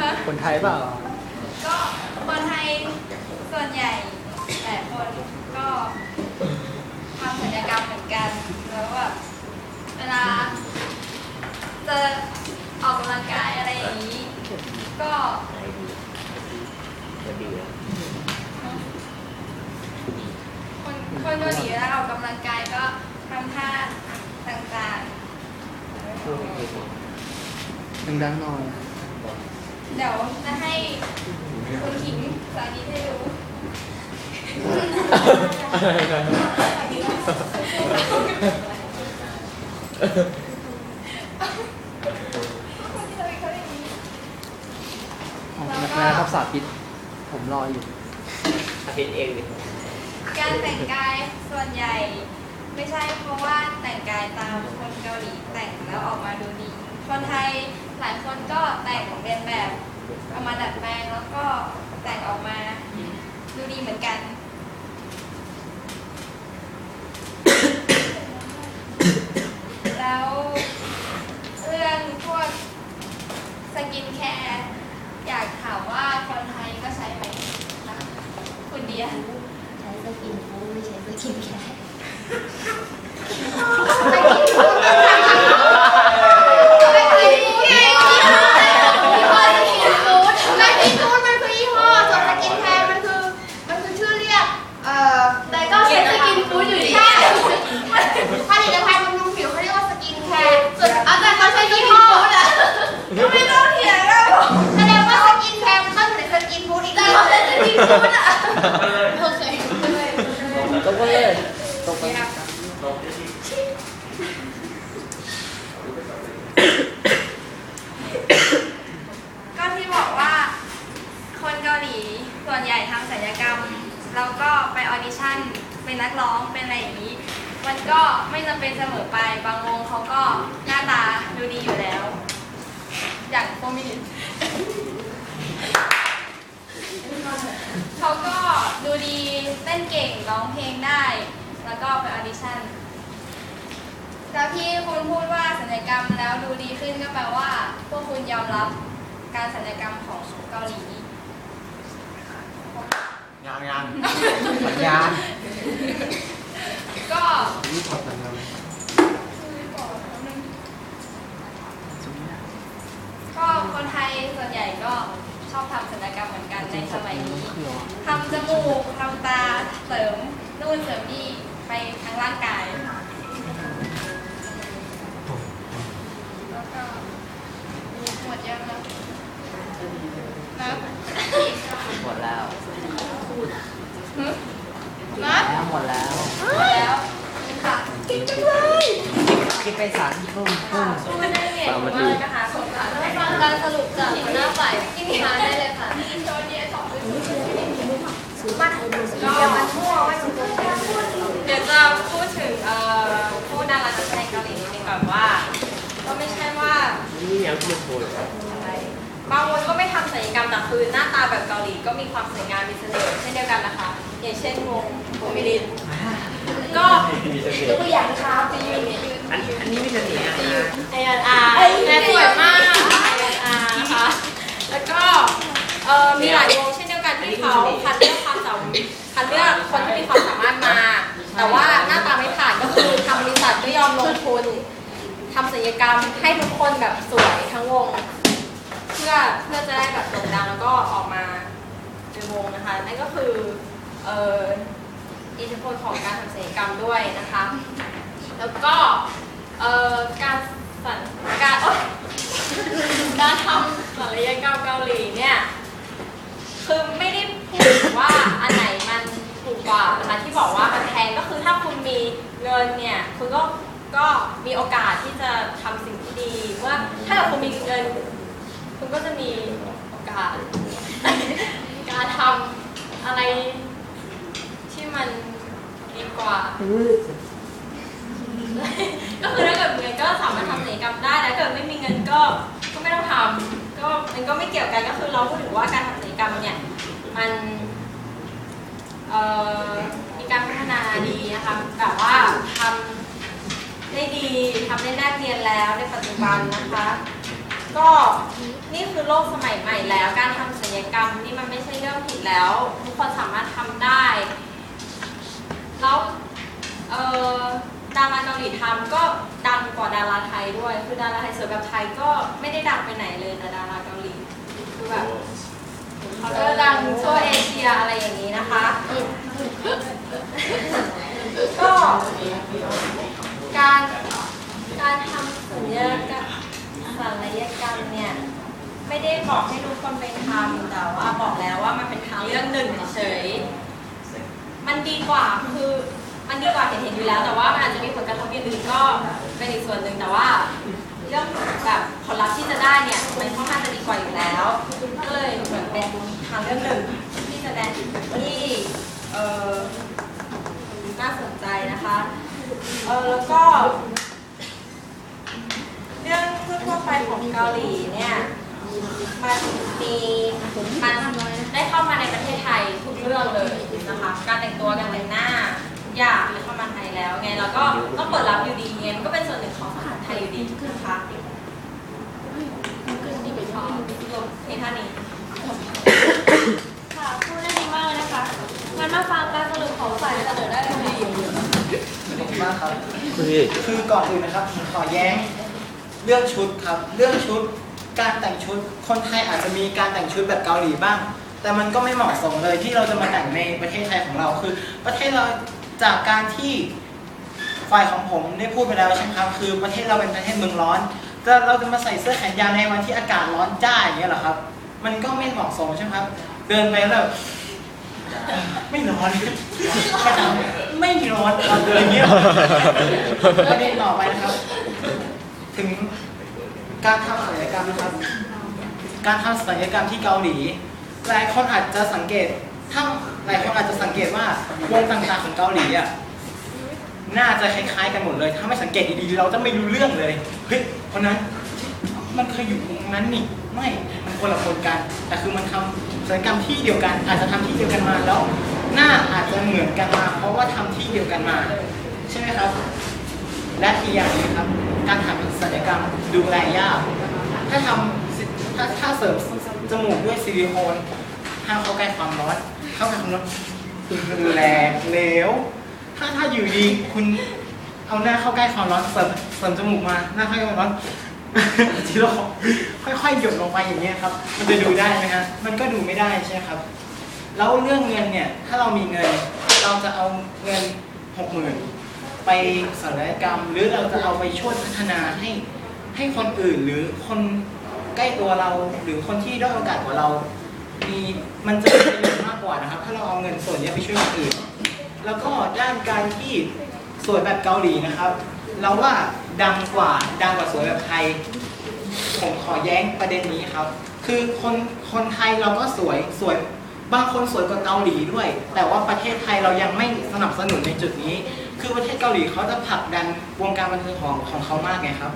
ฮะคนไทยเปล่าก็คนไทยส่วนใหญ่หลายคนก็ทำศัลยกรรมเหมือนกัน แล้วแบบเวลาจะออกกำลังกายอะไรอย่างนี้ก็คนคนเกาหลีเวลาออกกำลังกายก็ทำท่าต่าง ดังๆหน่อยๆเดี๋ยวจะให้คุณขิงสาธิตให้ดูอ๋อนะครับสาธิต ผมรออยู่ อาทิตย์เองดิการแต่งกายส่วนใหญ่ ไม่ใช่เพราะว่าแต่งกายตามคนเกาหลีแต่งแล้วออกมาดูดี คนไทย หลายคนก็แต่งเรียนแบบเอามาดัดแปลงแล้วก็แต่งออกมาดูดีเหมือนกัน แล้วเรื่องพวกสกินแคร์อยากถามว่าคนไทยก็ใช้ไหมคะคุณเดีย ใช้สกินฟูไม่ใช้สกินแคร์ ใช้สกินฟู้ดอะโอเคตรงกันเลยตรงกันก็ที่บอกว่า คนเกาหลีส่วนใหญ่ทำศัลยกรรม แล้วก็ไปออดิชั่นเป็นนักร้องเป็นอะไรอย่างนี้ มันก็ไม่จำเป็นเสมอไปบางวงเขาก็หน้าตาดูดีอยู่แล้ว อย่างโฟมินิ เขาก็ดูดีเต้นเก่งร้องเพลงได้ แล้วก็ไปออดิชั่นแล้วที่คุณพูดว่าศัลยกรรมแล้วดูดีขึ้นก็แปลว่า พวกคุณยอมรับการศัลยกรรมของเกาหลียังยังสัญ คิดไปสารเพิ่มเพิ่มไม่ได้เนี่ยว่าเลยนะคะสงสารฟังการสรุปจากหัวหน้าฝ่ายที่มีมาได้เลยค่ะที่โชว์เดียสองมาก็เดี๋ยวจะพูดถึงเอ่อผู้ดารานักแสดงเกาหลีนิดนึงก่อนว่า ก็ไม่ใช่ว่านี่ยังไม่พูดอะไรบางคนก็ไม่ทำศัลยกรรมแต่คือหน้าตาแบบเกาหลีก็มีความสวยงามมีเสน่ห์เช่นเดียวกันนะคะ อย่างเช่นวงโบมิลิน ก็ยกตัวอย่างนะคะจะยืนเนี่ยยืนอันอันนี้ไม่เสน่ห์อะไออันอาร์แม่สวยมากไออาร์นะคะแล้วก็เอ่อมีหลายวงเช่นเดียวกันที่เขาคัดเลือกความสามารถคัดเลือกคนที่มีความสามารถมา แต่ว่าหน้าตาไม่ผ่านก็คือทางบริษัทก็ยอมลงทุนทำศัลยกรรมให้ทุกคนแบบสวยทั้งวง เพื่อเพื่อจะได้แบบโด่งดังแล้วก็ออกมาเป็นวงนะคะนั่นก็คือเอ่อ อิทธิพลของการทำศัลยกรรมด้วยนะคะ แล้วก็เอ่อการสัญการโอ๊ยการทำศัลยกรรมเกาหลีเนี่ยคือไม่ได้พูดว่าอันไหนมันถูกกว่านะคะที่บอกว่ามันแพงก็คือถ้าคุณมีเงินเนี่ยคุณก็ก็มีโอกาสที่จะทำสิ่งที่ดีว่าถ้าเกิดคุณมีเงิน คุณก็จะมีโอกาส การทำอะไรที่มัน กว่า ก็คือถ้าเกิดมีเงินก็สามารถทำศัลยกรรมได้แต่ถ้าเกิดไม่มีเงินก็ก็ไม่ต้องทำก็มันก็ไม่เกี่ยวกันก็คือเราพูดถึงว่าการทำศัลยกรรมเนี่ยมันเอ่อมีการพัฒนาดีนะคะแบบว่าทำได้ดีทำได้น่าเรียนแล้วในปัจจุบันนะคะก็นี่คือโลกสมัยใหม่แล้ว การทำศัลยกรรมนี่มันไม่ใช่เรื่องผิดแล้ว ทุกคนสามารถทำได้ แล้วเอ่อดาราเกาหลีทำก็ดังกว่าดาราไทยด้วย คือดาราไทยสวยแบบไทยก็ไม่ได้ดังไปไหนเลยแต่ดาราเกาหลีคือแบบเขาก็ดังทั่วเอเชียอะไรอย่างนี้นะคะ ก็การการทำสัญญกรรมศัลยกรรมเนี่ย ไม่ได้บอกให้ทุกคนไปทำแต่ว่าบอกแล้วว่ามันเป็นทางเลือกหนึ่งเฉยๆมัน ดีกว่าคือมันดีกว่าเห็นเห็นอยู่แล้ว แต่ว่ามันอาจจะมีผลกระทบอย่างอื่นก็เป็นอีกส่วนหนึ่งแต่ว่า เรื่องแบบผลลัพธ์ที่จะได้เนี่ยมันค่อนข้างจะดีกว่าอยู่แล้วก็เลยเหมือนเป็นทางเลือกหนึ่งที่แสดงที่เออน่าสนใจนะคะเออแล้วก็เรื่องทั่วไปของเกาหลีเนี่ยมันมีมันได้เข้ามาในประเทศไทยทุกเรื่องเลยนะคะ การแต่งตัวการแต่งหน้าทุกอย่างได้เข้ามาไทยแล้วไงแล้วก็ต้องเปิดรับอยู่ดีไงมันก็เป็นส่วนหนึ่งของสังคมไทยอยู่ดีนะคะในท่านี้ ค่ะพูดได้ดีมากเลยนะคะ งั้นมาฟังการสรุปของฝ่ายเสนอได้เลยมากครับ พี่คือก่อนอื่นนะครับผมขอแย้งเรื่องชุดครับ เรื่องชุดการแต่งชุดคนไทยอาจจะมีการแต่งชุดแบบเกาหลีบ้าง แต่มันก็ไม่เหมาะสมเลยที่เราจะมาแต่งในประเทศไทยของเราคือ ประเทศเราจากการที่ฝ่ายของผมได้พูดไปแล้วใช่ไหมครับ คือประเทศเราเป็นประเทศเมืองร้อนแต่เราจะมาใส่เสื้อแขนยาวในวันที่อากาศร้อนจ้าอย่างเงี้ยเหรอครับ มันก็ไม่เหมาะสมใช่ไหมครับ เดินไปแล้ว ไม่ร้อนไม่ร้อนตอนเดินอย่างเงี้ยประเด็นต่อไปนะครับ ถึงการทำศัลยกรรมนะครับ การทำศัลยกรรมที่เกาหลี หลายคนอาจจะสังเกตถ้าหลายคนอาจจะสังเกตว่าวงต่างๆของเกาหลีอะน่าจะคล้ายๆกันหมดเลย ถ้าไม่สังเกตดีๆ เราจะไม่รู้เรื่องเลย เฮ้ยคนนั้น มันเคยอยู่ตรงนั้นนี่ ไม่มันคนละคนกัน แต่คือมันทำศัลยกรรมที่เดียวกัน อาจจะทำที่เดียวกันมาแล้ว หน้าอาจจะเหมือนกันมา เพราะว่าทำที่เดียวกันมา ใช่ไหมครับ และอีกอย่างนึงครับ การทำศัลยกรรมดูแลยาก ถ้าทำถ้าถ้าเสริมจมูกด้วยซิลิโคนห้ามเข้าใกล้ความร้อนเข้าใกล้ความร้อนคือแรงเหลวถ้าถ้าอยู่ดีคุณเอาหน้าเข้าใกล้ความร้อนเสริมเสริมจมูกมาหน้าเข้าใกล้ความร้อน ทีละคนค่อยๆหยดลงไปอย่างเงี้ยครับ มันจะดูได้ไหมฮะมันก็ดูไม่ได้ใช่ครับ แล้วเรื่องเงินเนี่ย ถ้าเรามีเงิน เราจะเอาเงินหกหมื่นไปศัลยกรรม หรือเราจะเอาไปช่วยพัฒนาให้ให้คนอื่นหรือคนใกล้ตัวเราหรือคนที่ด้อยโอกาสกว่าเรา มีมันจะมีประโยชน์มากกว่านะครับ ถ้าเราเอาเงินส่วนนี้ไปช่วยคนอื่น แล้วก็ด้านการที่สวยแบบเกาหลีนะครับ เราว่าดังกว่าดังกว่าสวยแบบไทย ผมขอแย้งประเด็นนี้ครับ คือคนคนไทยเราก็สวยสวยบางคนสวยกว่าเกาหลีด้วย แต่ว่าประเทศไทยเรายังไม่สนับสนุนในจุดนี้ คือประเทศเกาหลีเขาจะผลักดันวงการบันเทิงของของเขามากไงครับ